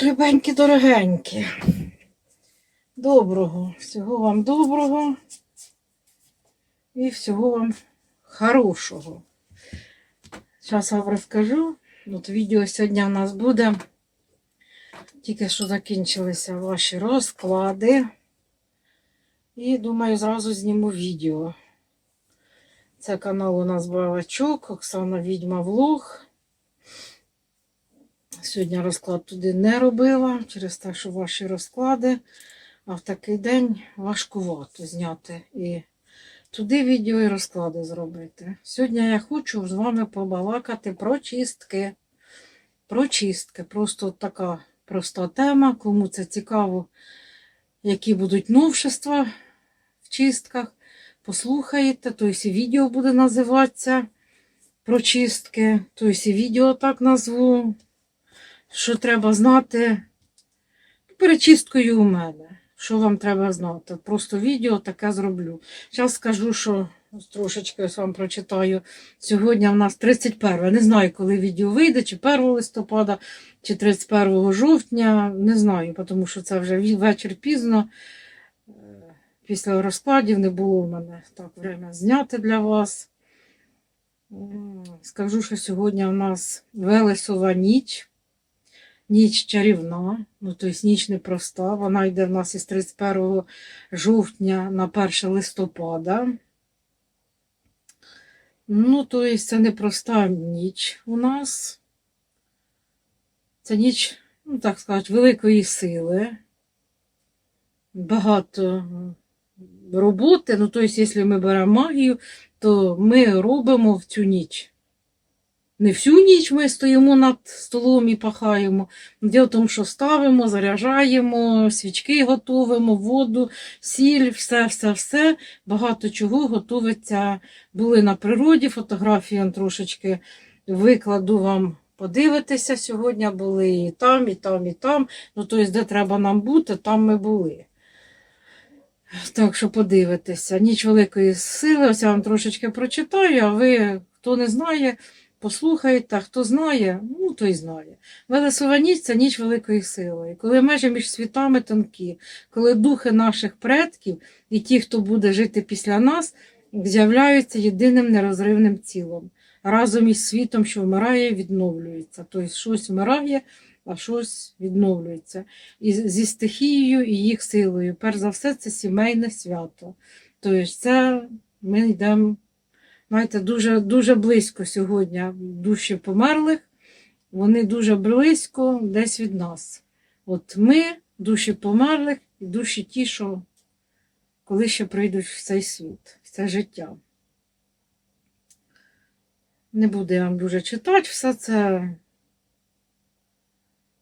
Так, любенькі, дорогенькі. Доброго, всього вам доброго і всього вам хорошого. Зараз вам розкажу. От відео сьогодні у нас буде. Тільки що закінчилися ваші розклади. І думаю, зразу зніму відео. Це канал у нас Бавачок, Оксана Відьма Влог. Сьогодні розклад туди не робила, через те, що ваші розклади, а в такий день важкувато зняти і туди відео і розклади зробити. Сьогодні я хочу з вами побалакати про чистки. Про чистки. Просто така проста тема. Кому це цікаво, які будуть новшества в чистках. Послухаєте, то і відео буде називатися про чистки, то і відео так назву що треба знати перечисткою у мене. Що вам треба знати? Просто відео таке зроблю. Зараз скажу, що трошечки ось вам прочитаю. Сьогодні в нас 31. Не знаю, коли відео вийде, чи 1 листопада, чи 31 жовтня. Не знаю, тому що це вже вечір пізно. Е, Після розкладів не було в мене так время зняти для вас. Скажу, що сьогодні в нас Велесова ніч. Ніч чарівна, ну тобто ніч непроста. Вона йде в нас із 31 жовтня на 1 листопада. Ну, тобто це непроста ніч у нас. Це ніч, ну так сказати, великої сили. Багато роботи. Ну, тобто, якщо ми беремо магію, то ми робимо в цю ніч. Не всю ніч ми стоїмо над столом і пахаємо. Діло в тому, що ставимо, заряджаємо, свічки готуємо, воду, сіль, все, все, все. Багато чого готується. Були на природі, фотографії трошечки викладу вам подивитися сьогодні. Були і там, і там, і там. Ну, тобто, де треба нам бути, там ми були. Так що подивитися. Ніч великої сили, ось я вам трошечки прочитаю, а ви, хто не знає, послухаєте, хто знає, ну той знає. Велесова це ніч великої сили. Коли межі між світами тонкі, коли духи наших предків і ті, хто буде жити після нас, з'являються єдиним нерозривним цілом. Разом із світом, що вмирає, відновлюється. Тобто щось вмирає, а щось відновлюється. І зі стихією і їх силою. Перш за все, це сімейне свято. Тобто, це ми йдемо. Знаєте, дуже, дуже близько сьогодні душі померлих, вони дуже близько десь від нас. От ми, душі померлих, і душі ті, що коли ще прийдуть в цей світ, в це життя. Не буду я вам дуже читати, все це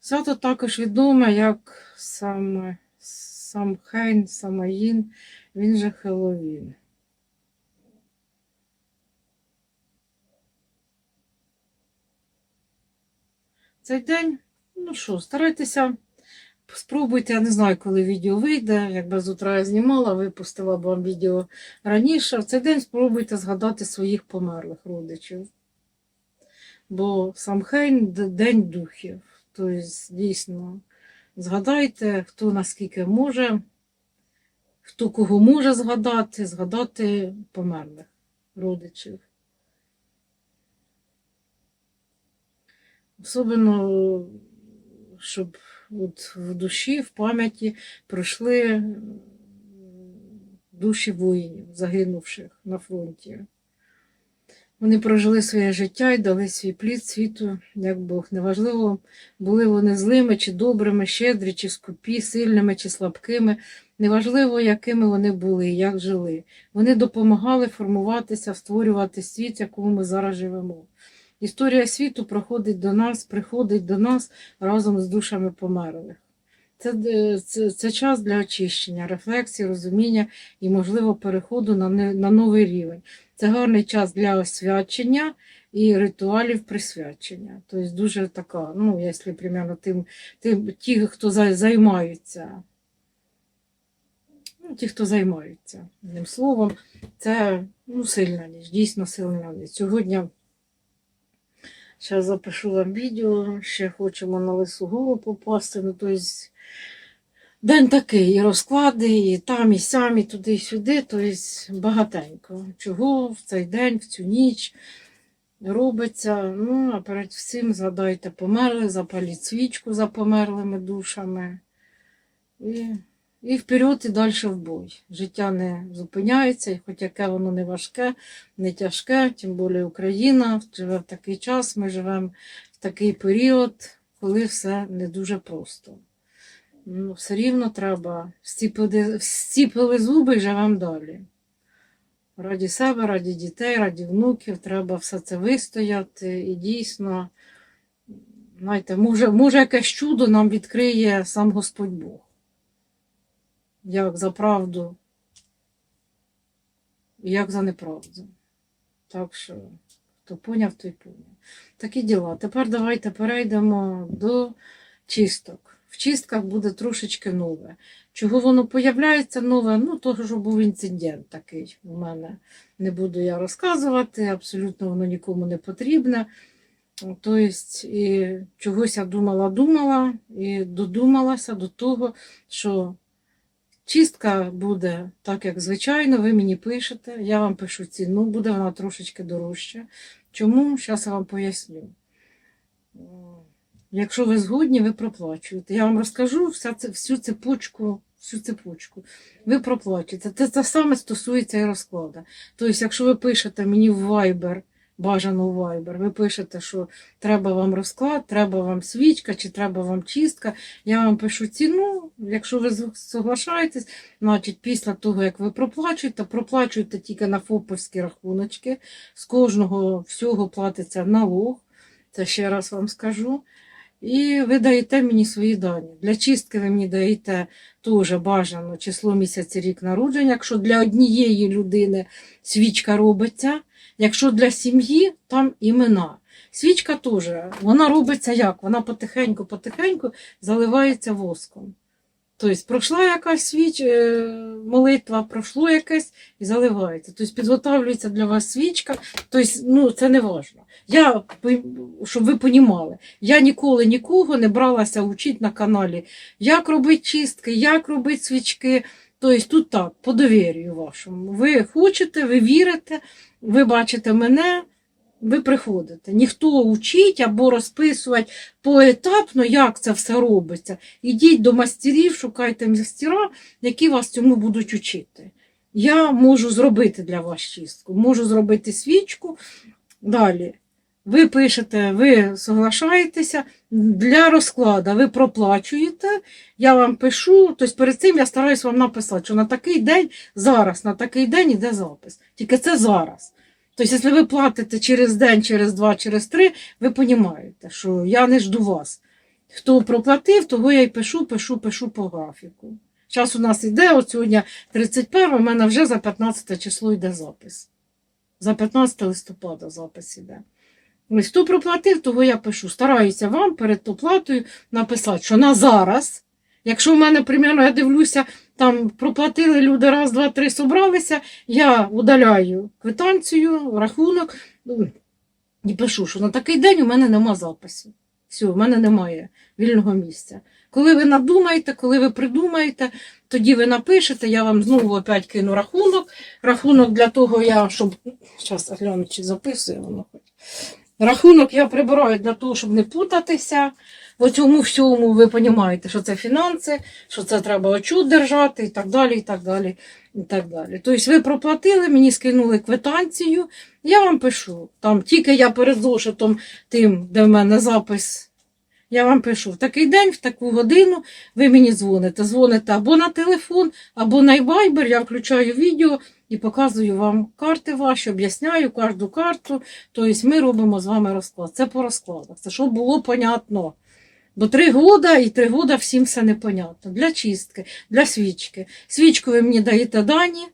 свято також відоме, як сам, сам Хейн, Самаїн, він же Хеллоуін. Цей день, ну що, старайтеся, спробуйте, я не знаю, коли відео вийде. Якби з утра я знімала, випустила б вам відео раніше. В цей день спробуйте згадати своїх померлих родичів. Бо сам Хейн день духів. Тобто, дійсно, згадайте, хто наскільки може, хто кого може згадати, згадати померлих родичів. Особливо, щоб от в душі, в пам'яті пройшли душі воїнів, загинувших на фронті. Вони прожили своє життя і дали свій плід світу, як Бог. Неважливо, були вони злими чи добрими, щедрі, чи скупі, сильними чи слабкими. Неважливо, якими вони були як жили. Вони допомагали формуватися, створювати світ, в якому ми зараз живемо. Історія світу проходить до нас, приходить до нас разом з душами померлих. Це, це, це час для очищення, рефлексії, розуміння і, можливо, переходу на, на новий рівень. Це гарний час для освячення і ритуалів присвячення. Тобто дуже така, ну, якщо примерно тим, тим, ті, хто займаються, ну, ті, хто займаються одним словом, це ну, сильна ніч, дійсно сильна ніч. Сьогодні Зараз запишу вам відео, ще хочемо на лису гору попасти. Ну, тобто, день такий, і розклади, і там, і сям, і туди, і сюди. Тобто багатенько. Чого в цей день, в цю ніч робиться. Ну, а перед всім згадайте, померли, запаліть свічку за померлими душами. І, і вперед, і далі в бой. Життя не зупиняється, і хоч яке воно не важке, не тяжке, тим більше Україна живе в такий час, ми живемо в такий період, коли все не дуже просто. Ну, все рівно треба зціпили зуби і живемо далі. Раді себе, раді дітей, раді внуків, треба все це вистояти і дійсно, знаєте, може, може якесь чудо нам відкриє сам Господь Бог. Як за правду, як за неправду. Так що, хто поняв, той поняв. Такі діла. Тепер давайте перейдемо до чисток. В чистках буде трошечки нове. Чого воно появляється нове? Ну, того, що був інцидент такий у мене. Не буду я розказувати, абсолютно воно нікому не потрібне. Тобто, і чогось я думала, думала і додумалася до того, що чистка буде так, як звичайно, ви мені пишете, я вам пишу ціну, буде вона трошечки дорожча. Чому? Зараз я вам поясню. Якщо ви згодні, ви проплачуєте. Я вам розкажу вся всю цепочку, всю цепочку. Ви проплачуєте. Це те саме стосується і розкладу. Тобто, якщо ви пишете мені в Viber, бажано в Viber, ви пишете, що треба вам розклад, треба вам свічка, чи треба вам чистка. Я вам пишу ціну. Якщо ви соглашаєтесь, значить після того, як ви проплачуєте, проплачуєте тільки на ФОПовські рахуночки. З кожного всього платиться налог. Це ще раз вам скажу. І ви даєте мені свої дані. Для чистки ви мені даєте теж бажано число місяця рік народження. Якщо для однієї людини свічка робиться, якщо для сім'ї, там імена. Свічка теж, вона робиться як? Вона потихеньку-потихеньку заливається воском. Тобто пройшла якась свіч, е, молитва, пройшло якесь і заливається. Тобто підготовлюється для вас свічка, тобто, ну, це не важливо. Я, щоб ви розуміли, я ніколи нікого не бралася вчити на каналі, як робити чистки, як робити свічки. Тобто тут так, по довір'ю вашому. Ви хочете, ви вірите, ви бачите мене, ви приходите. Ніхто учить або розписувати поетапно, як це все робиться. Ідіть до мастерів, шукайте мастера, які вас цьому будуть учити. Я можу зробити для вас чистку, можу зробити свічку. Далі. Ви пишете, ви соглашаєтеся для розкладу, ви проплачуєте, я вам пишу, тобто перед цим я стараюсь вам написати, що на такий день, зараз, на такий день іде запис. Тільки це зараз. Тобто, якщо ви платите через день, через два, через три, ви розумієте, що я не жду вас. Хто проплатив, того я й пишу, пишу, пишу по графіку. Зараз у нас йде, от сьогодні 31, у мене вже за 15 число йде запис. За 15 листопада запис іде. Ось хто проплатив, того я пишу. Стараюся вам перед оплатою написати, що на зараз, якщо в мене, примерно, я дивлюся, там проплатили люди раз, два, три, собралися, я удаляю квитанцію, рахунок ну, і пишу, що на такий день у мене нема запису. Все, в мене немає вільного місця. Коли ви надумаєте, коли ви придумаєте, тоді ви напишете, я вам знову опять кину рахунок. Рахунок для того, я, щоб. Зараз гляну, чи записує воно хоч. Рахунок я прибираю для того, щоб не путатися. В цьому всьому ви розумієте, що це фінанси, що це треба очут держати і так далі. і так далі, і так далі. Тобто ви проплатили, мені скинули квитанцію, я вам пишу. Там тільки я перед зошитом тим, де в мене запис, я вам пишу в такий день, в таку годину ви мені дзвоните. Дзвоните або на телефон, або на Viber, я включаю відео і показую вам карти ваші, об'ясняю кожну карту. Тобто ми робимо з вами розклад. Це по розкладах. Це щоб було понятно. Бо три года і три года всім все непонятно. Для чистки, для свічки. Свічку ви мені даєте дані.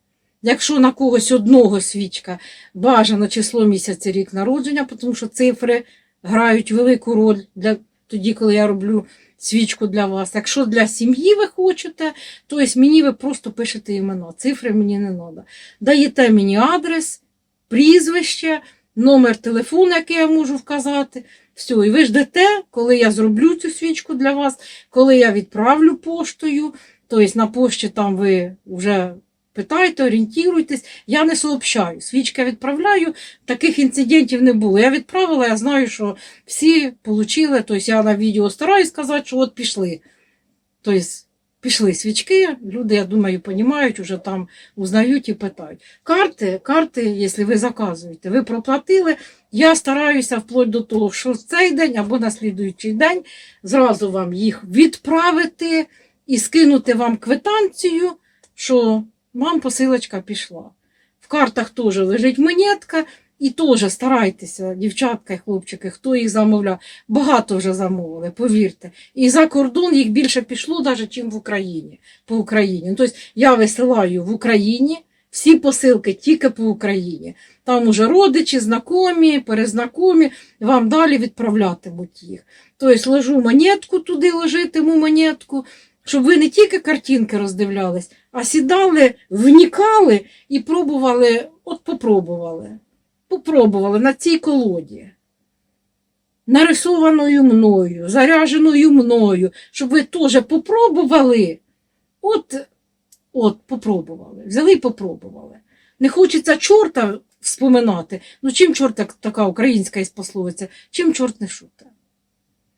Якщо на когось одного свічка бажано число місяця рік народження, тому що цифри грають велику роль для тоді, коли я роблю свічку для вас. Якщо для сім'ї ви хочете, то ось мені ви просто пишете імена. Цифри мені не треба. Даєте мені адрес, прізвище, номер телефону, який я можу вказати. Все, і ви ждете, коли я зроблю цю свічку для вас, коли я відправлю поштою, тобто на пошті там ви вже питайте, орієнтуйтесь. Я не сообщаю. Свічки відправляю, таких інцидентів не було. Я відправила, я знаю, що всі отримали, тобто я на відео стараюсь сказати, що от пішли. Тобто пішли свічки, люди, я думаю, розуміють, вже там узнають і питають. Карти, карти, якщо ви заказуєте, ви проплатили, я стараюся вплоть до того, що в цей день або на слідуючий день зразу вам їх відправити і скинути вам квитанцію, що вам посилочка пішла. В картах теж лежить монетка, і теж старайтеся, дівчатка і хлопчики, хто їх замовляв. Багато вже замовили, повірте. І за кордон їх більше пішло, навіть, ніж в Україні. По Україні. Ну, Тобто я висилаю в Україні всі посилки тільки по Україні. Там уже родичі, знайомі, перезнайомі, вам далі відправлятимуть їх. Тобто ложу монетку туди, ложитиму монетку, щоб ви не тільки картинки роздивлялись, а сідали, вникали і пробували, от попробували. Попробували на цій колоді. Нарисованою мною, заряженою мною, щоб ви теж попробували. От, от, попробували. Взяли і попробували. Не хочеться чорта вспоминати. Ну, чим чорт така українська із пословиця, чим чорт не шуте.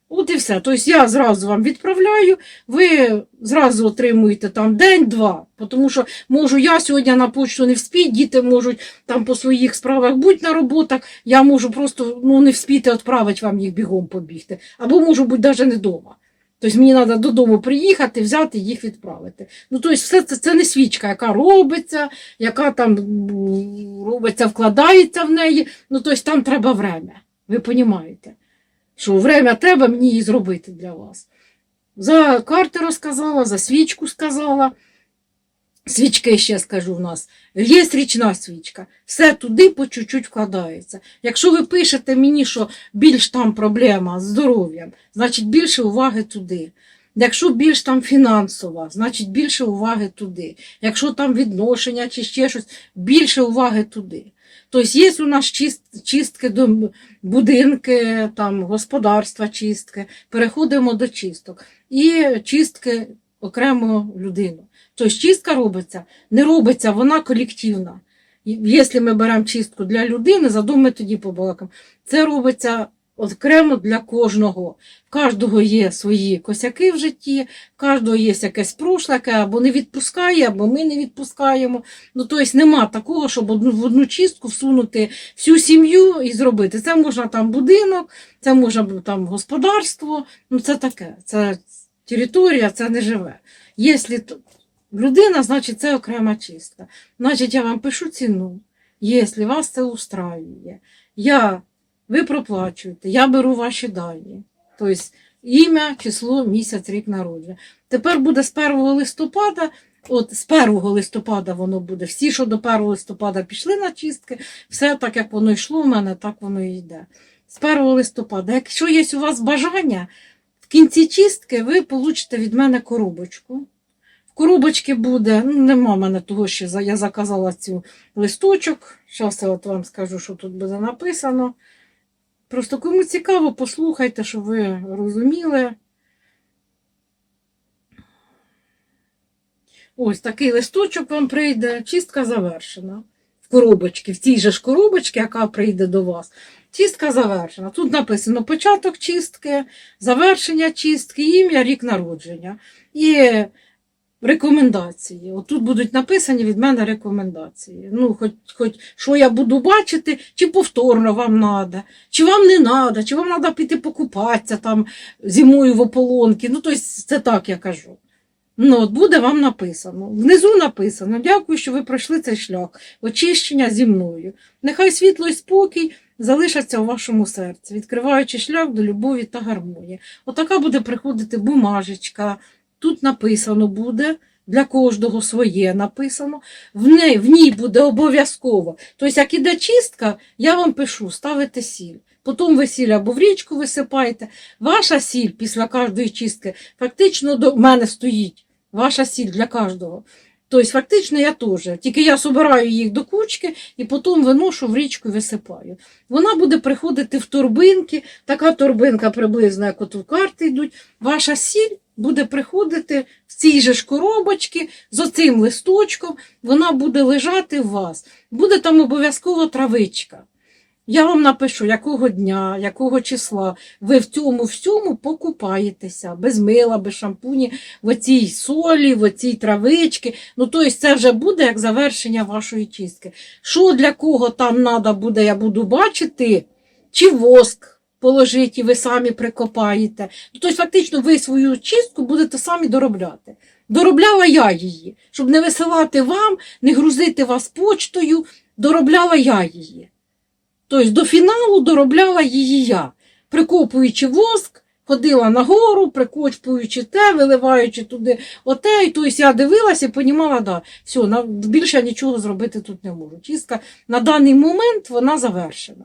От і все. Тобто я зразу вам відправляю, ви зразу отримуєте там день-два. Тому що можу я сьогодні на почту не вспіть, діти можуть там по своїх справах бути на роботах, я можу просто ну, не вспіти відправити вам їх бігом побігти. Або можу бути навіть не вдома. Тобто мені треба додому приїхати, взяти їх відправити. Ну, тобто, все це, це не свічка, яка робиться, яка там робиться, вкладається в неї. Ну, тобто там треба время. Ви розумієте, що время треба мені її зробити для вас. За карти розказала, за свічку сказала. Свічки ще скажу в нас. Є річна свічка. Все туди по чуть-чуть вкладається. Якщо ви пишете мені, що більш там проблема з здоров'ям, значить більше уваги туди. Якщо більш там фінансова, значить більше уваги туди. Якщо там відношення чи ще щось, більше уваги туди. Тобто є у нас чист- чистки до будинки, там, господарства чистки, переходимо до чисток. І чистки окремо людину. Тобто чистка робиться, не робиться, вона колективна. Якщо ми беремо чистку для людини, задумай тоді побалакам, це робиться окремо для кожного. Кожного є свої косяки в житті, кожного є якесь прошле, або не відпускає, або ми не відпускаємо. Ну, тобто нема такого, щоб в одну чистку всунути всю сім'ю і зробити. Це можна там будинок, це можна там господарство, ну це таке, це територія, це не живе. Якщо людина, значить це окрема чистка. Значить, я вам пишу ціну, якщо вас це устраює. Я, ви проплачуєте, я беру ваші дані. Тобто ім'я, число, місяць, рік народження. Тепер буде з 1 листопада. От з 1 листопада воно буде. Всі, що до 1 листопада пішли на чистки, все так, як воно йшло в мене, так воно і йде. З 1 листопада. Якщо є у вас бажання, в кінці чистки ви получите від мене коробочку. В коробочці буде, ну нема в мене того, що я заказала цю листочок. Зараз я от вам скажу, що тут буде написано. Просто кому цікаво, послухайте, щоб ви розуміли. Ось такий листочок вам прийде, чистка завершена. В коробочці, в цій же ж коробочці, яка прийде до вас. Чистка завершена. Тут написано початок чистки, завершення чистки, ім'я, рік народження. І рекомендації. От тут будуть написані від мене рекомендації. Ну, хоч, хоч що я буду бачити, чи повторно вам треба, чи вам не треба, чи вам треба піти покупатися там зимою в ополонки. Ну, тобто, це так я кажу. Ну, от буде вам написано. Внизу написано: дякую, що ви пройшли цей шлях, очищення зі мною. Нехай світло і спокій залишаться у вашому серці, відкриваючи шлях до любові та гармонії. Отака буде приходити бумажечка. Тут написано буде. Для кожного своє написано, в ній, в ній буде обов'язково. Тобто, як іде чистка, я вам пишу, ставите сіль. Потім ви сіль або в річку висипаєте. Ваша сіль після кожної чистки фактично до мене стоїть. Ваша сіль для кожного. Тобто, фактично, я теж. Тільки я собираю їх до кучки і потім виношу в річку висипаю. Вона буде приходити в торбинки, така торбинка приблизно, як от у карти йдуть. Ваша сіль буде приходити в цій же ж коробочці з оцим листочком, вона буде лежати у вас. Буде там обов'язково травичка. Я вам напишу, якого дня, якого числа ви в цьому всьому покупаєтеся, без мила, без шампуні, в оцій солі, в оцій травички. Ну, тобто це вже буде як завершення вашої чистки. Що для кого там треба буде, я буду бачити, чи воск положити, і ви самі прикопаєте. Ну, тобто, фактично, ви свою чистку будете самі доробляти. Доробляла я її, щоб не висилати вам, не грузити вас почтою, доробляла я її. Тобто до фіналу доробляла її я, прикопуючи воск, ходила нагору, прикочпуючи те, виливаючи туди оте. І тобто я дивилася і понімала, да, все, більше я нічого зробити тут не можу. Чистка на даний момент вона завершена.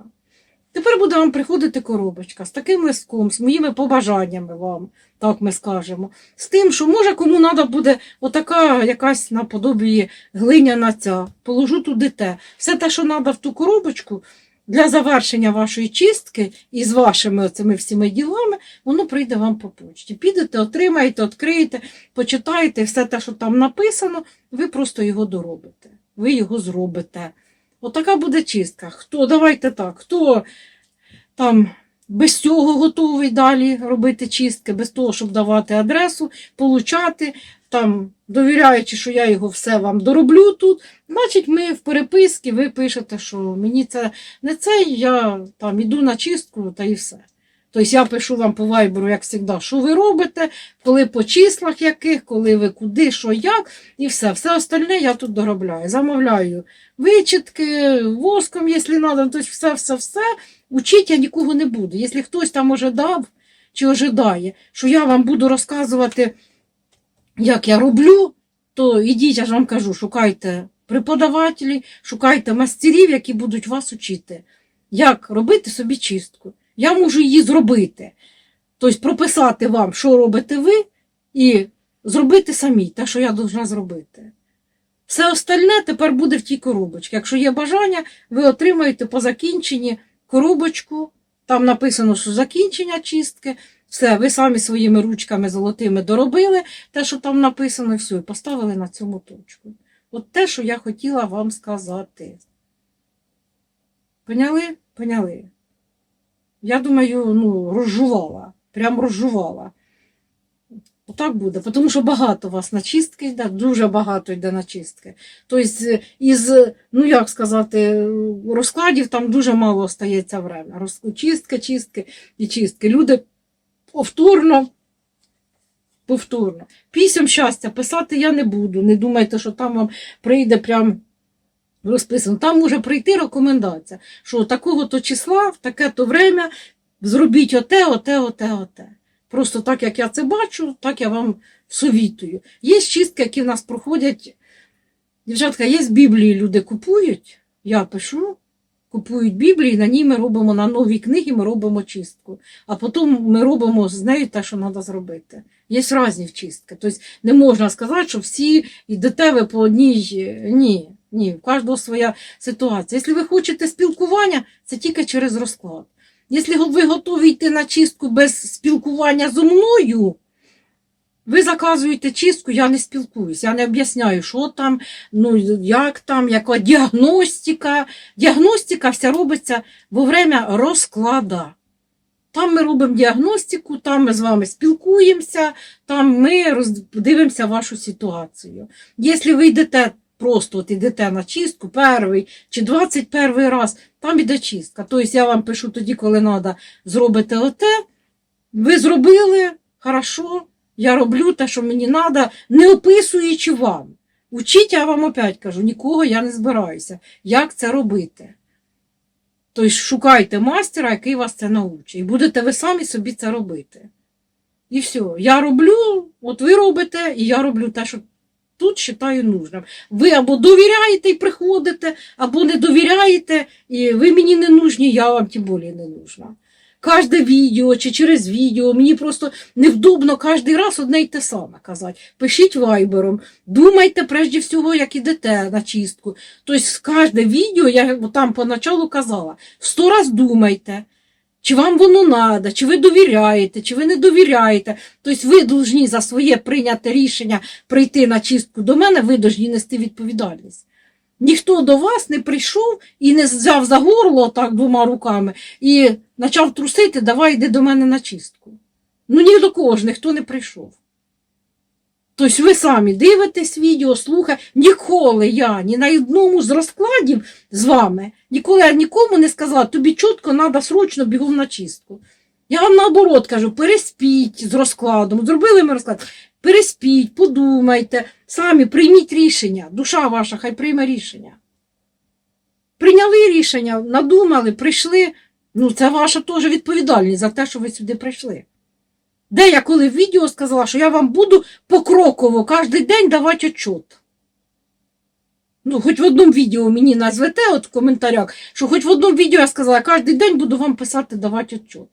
Тепер буде вам приходити коробочка з таким листком, з моїми побажаннями вам, так ми скажемо. З тим, що може кому треба буде отака якась наподобі глиняна ця. Положу туди те. Все те, що треба в ту коробочку, для завершення вашої чистки і з вашими цими всіми ділами, воно прийде вам по почті. Підете, отримаєте, відкриєте, почитаєте все те, що там написано, ви просто його доробите. Ви його зробите. Отака буде чистка. Хто, давайте так, хто там без цього готовий далі робити чистки, без того, щоб давати адресу, получати, там, довіряючи, що я його все вам дороблю тут, значить, ми в переписці ви пишете, що мені це не це, я там іду на чистку та і все. Тобто я пишу вам по вайберу, як завжди, що ви робите, коли по числах яких, коли ви куди, що як, і все. Все остальне я тут доробляю. Замовляю вичітки, воском, якщо треба, тобто все, все, все. Учить я нікого не буду. Якщо хтось там ожидав чи ожидає, що я вам буду розказувати, як я роблю, то ідіть, я ж вам кажу, шукайте преподавателі, шукайте мастерів, які будуть вас учити, як робити собі чистку. Я можу її зробити. Тобто прописати вам, що робите ви, і зробити самі те, що я повинна зробити. Все остальне тепер буде в тій коробочці. Якщо є бажання, ви отримаєте по закінченні коробочку, там написано, що закінчення чистки, все, ви самі своїми ручками золотими доробили те, що там написано, і все, і поставили на цьому точку. От те, що я хотіла вам сказати. Поняли? Поняли. Я думаю, ну, розжувала. Прям розжувала. Отак буде, тому що багато у вас на чистки йде, дуже багато йде на чистки. Тобто, із, ну як сказати, розкладів там дуже мало остається время. Роз- Чистки, чистки і чистки. Люди повторно, повторно. Пісім щастя писати я не буду. Не думайте, що там вам прийде прям розписано. Там може прийти рекомендація, що такого-то числа, в таке-то время зробіть оте, оте, оте, оте. Просто так, як я це бачу, так я вам совітую. Є чистки, які в нас проходять. Дівчатка, є з Біблії люди купують, я пишу, купують Біблії, на ній ми робимо на нові книги, ми робимо чистку. А потім ми робимо з нею те, що треба зробити. Є різні чистки. Тобто не можна сказати, що всі йдете ви по одній. Ні, ні, у кожного своя ситуація. Якщо ви хочете спілкування, це тільки через розклад. Якщо ви готові йти на чистку без спілкування зі мною, ви заказуєте чистку, я не спілкуюсь, я не об'ясняю, що там, ну як там, яка діагностика. Діагностика вся робиться во время розклада. Там ми робимо діагностику, там ми з вами спілкуємося, там ми дивимося вашу ситуацію. Якщо ви йдете просто от йдете на чистку перший чи 21 раз, там іде чистка. Тобто я вам пишу тоді, коли треба, зробите оте, ви зробили, хорошо, я роблю те, що мені треба, не описуючи вам. Учіть, я вам опять кажу, нікого я не збираюся. Як це робити? Тобто шукайте мастера, який вас це научить. І будете ви самі собі це робити. І все. Я роблю, от ви робите, і я роблю те, що тут вважаю нужним. Ви або довіряєте і приходите, або не довіряєте, і ви мені не нужні, я вам тим більше не нужна. кожне відео чи через відео. Мені просто невдобно кожен раз одне й те саме казати. Пишіть вайбером, думайте прежде всього, як ідете на чистку. Тобто, кожне відео, я там поначалу казала, сто раз думайте. Чи вам воно надо, чи ви довіряєте, чи ви не довіряєте. Тобто ви повинні за своє прийняте рішення прийти на чистку до мене, ви повинні нести відповідальність. Ніхто до вас не прийшов і не взяв за горло так двома руками і почав трусити, давай йди до мене на чистку. Ну ні до кого ж ніхто не прийшов. Тобто ви самі дивитесь відео, слухаєте. Ніколи я ні на одному з розкладів з вами, ніколи я нікому не сказала, тобі чітко треба срочно бігом на чистку. Я вам наоборот кажу, переспіть з розкладом, зробили ми розклад, переспіть, подумайте, самі прийміть рішення, душа ваша хай прийме рішення. Прийняли рішення, надумали, прийшли. Ну, це ваша теж відповідальність за те, що ви сюди прийшли. Де я коли в відео сказала, що я вам буду покроково кожен день давати отчет. Ну, хоч в одному відео мені назвете от в коментарях, що хоч в одному відео я сказала, я кожен день буду вам писати, давати отчет.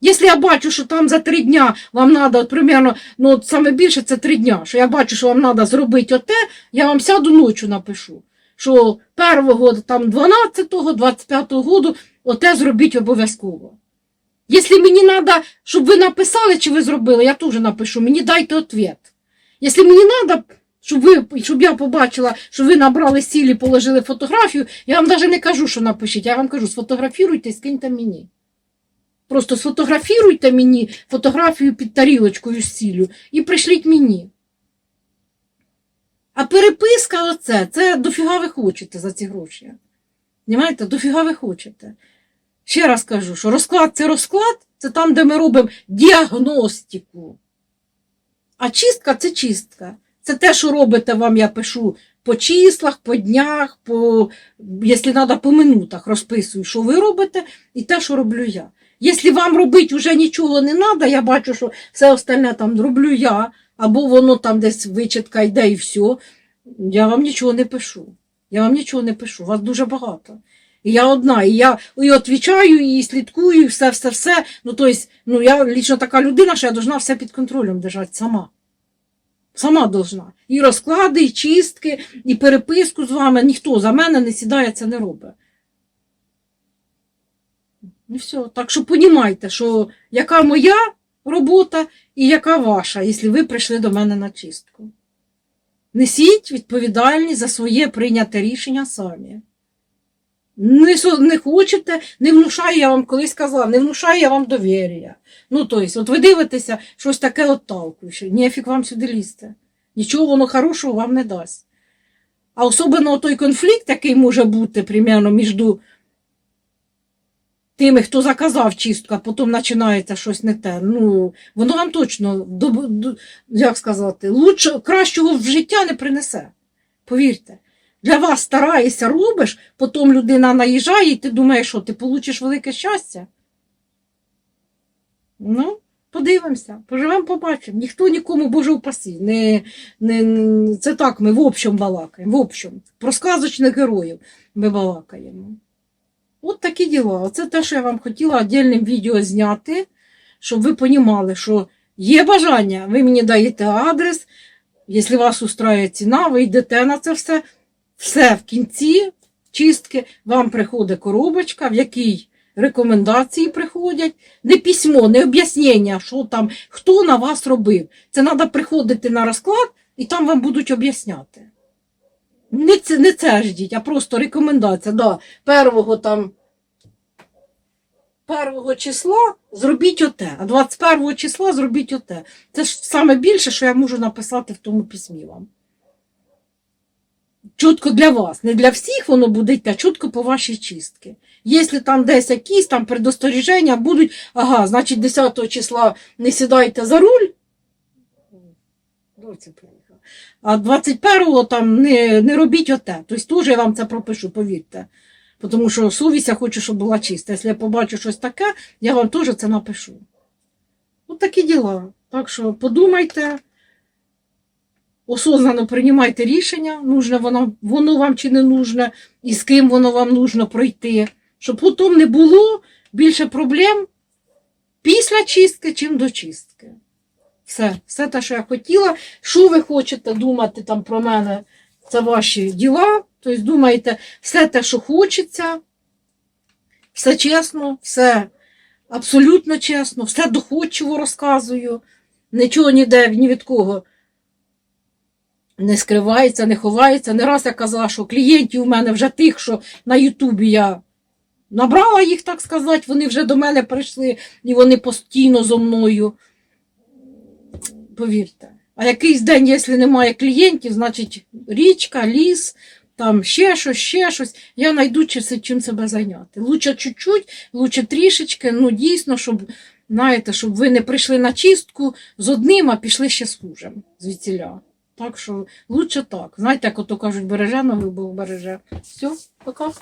Якщо я бачу, що там за три дня вам треба, от примерно, ну от саме більше це три дня, що я бачу, що вам треба зробити оте, я вам сяду ночі напишу. Що 1, там 12, 25 году оте зробіть обов'язково. Якщо мені треба, щоб ви написали, чи ви зробили, я теж напишу, мені дайте відповідь. Якщо мені треба, щоб, ви, щоб я побачила, що ви набрали сілі, положили фотографію, я вам навіть не кажу, що напишіть, я вам кажу, сфотографіруйте і скиньте мені. Просто сфотографіруйте мені фотографію під тарілочкою з сіллю і пришліть мені. А переписка оце, це дофіга ви хочете за ці гроші. Понимаєте, дофіга ви хочете. Ще раз кажу, що розклад це розклад, це там, де ми робимо діагностику. А чистка це чистка. Це те, що робите вам, я пишу по числах, по днях, по, якщо треба, по минутах розписую, що ви робите, і те, що роблю я. Якщо вам робити вже нічого не треба, я бачу, що все остальне там роблю я, або воно там десь вичитка йде і все, я вам нічого не пишу. Я вам нічого не пишу, вас дуже багато. Я одна, і я і відвічаю, і слідкую, і все, все, все. Ну, тобто, ну, я лічно така людина, що я должна все під контролем держати сама. Сама должна. І розклади, і чистки, і переписку з вами. Ніхто за мене не сідає, це не робить. І все. Так що понімайте, що яка моя робота і яка ваша, якщо ви прийшли до мене на чистку. Несіть відповідальність за своє прийняте рішення самі. Не, не хочете, не внушаю, я вам колись казала, не внушаю я вам довір'я. Ну, тобто, от ви дивитеся щось таке отталкуюче, ніфіг вам сюди лізти. Нічого воно хорошого вам не дасть. А особливо той конфлікт, який може бути примерно між тими, хто заказав чистку, а потім починається щось не те. Ну, воно вам точно, як сказати, лучше, кращого в життя не принесе. Повірте. Для вас стараєшся, робиш, потім людина наїжджає, і ти думаєш, що ти получиш велике щастя. Ну, подивимося, поживемо, побачимо. Ніхто нікому Боже упаси. Не, не, це так, ми в общем балакаємо. В общем. Про сказочних героїв ми балакаємо. От такі діла. Оце те, що я вам хотіла віддільним відео зняти, щоб ви понімали, що є бажання, ви мені даєте адрес, якщо вас устраює ціна, ви йдете на це все. Все в кінці чистки вам приходить коробочка, в якій рекомендації приходять. Не письмо, не об'яснення, що там, хто на вас робив. Це треба приходити на розклад і там вам будуть об'ясняти. Не це, не це ждіть, а просто рекомендація. Да, первого там першого числа зробіть оте, а 21 числа зробіть оте. Це ж саме більше, що я можу написати в тому письмі вам. Чітко для вас, не для всіх воно буде а чітко по вашій чистки. Якщо там десь якісь там предостереження будуть, ага, значить 10 числа не сідайте за руль. А 21-го там не, не робіть оте. Тобто теж я вам це пропишу, повірте. Тому що совість я хочу, щоб була чиста. Якщо я побачу щось таке, я вам теж це напишу. От такі діла. Так що подумайте, осознанно приймайте рішення, нужне воно, воно вам чи не нужне, і з ким воно вам нужно пройти. Щоб потім не було більше проблем після чистки, чим до чистки. Все, все те, що я хотіла. Що ви хочете думати там про мене, це ваші діла. Тобто думаєте, все те, що хочеться, все чесно, все абсолютно чесно, все доходчиво розказую. Нічого ніде ні від кого не скривається, не ховається. Не раз я казала, що клієнтів у мене вже тих, що на Ютубі я набрала їх, так сказати, вони вже до мене прийшли і вони постійно зо мною. Повірте. А якийсь день, якщо немає клієнтів, значить річка, ліс, там ще щось, ще щось. Я знайду чим, себе зайняти. Лучше чуть-чуть, лучше трішечки, ну дійсно, щоб, знаєте, щоб ви не прийшли на чистку з одним, а пішли ще з хужим звідсіля. Так що лучше так. Знаєте, як ото кажуть, береже ноги, Бог береже. Все, пока.